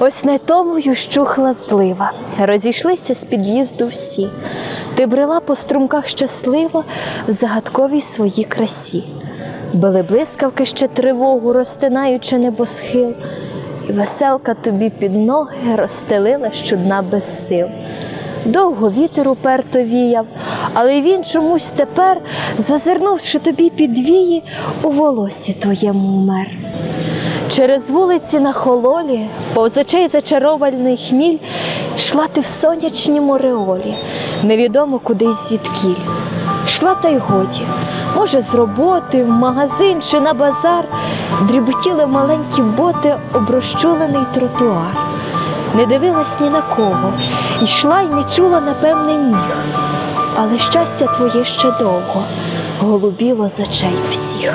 Ось найтомою щухла злива, розійшлися з під'їзду всі. Ти брела по струмках щаслива в загадковій своїй красі. Били блискавки ще тривогу, розтинаючи небосхил, і веселка тобі під ноги розстелила щодна без сил. Довго вітер уперто віяв, але він чомусь тепер, зазирнувши тобі під вії, у волосі твоєму вмер. Через вулиці на хололі, очей зачарований хміль, йшла ти в сонячнім ореолі, невідомо кудись звідкіль. Йшла та й годі, може, з роботи, в магазин чи на базар, дріботіли маленькі боти об розчулений тротуар. Не дивилась ні на кого, йшла й не чула, напевне, ніг. Але щастя твоє ще довго голубіло з очей всіх.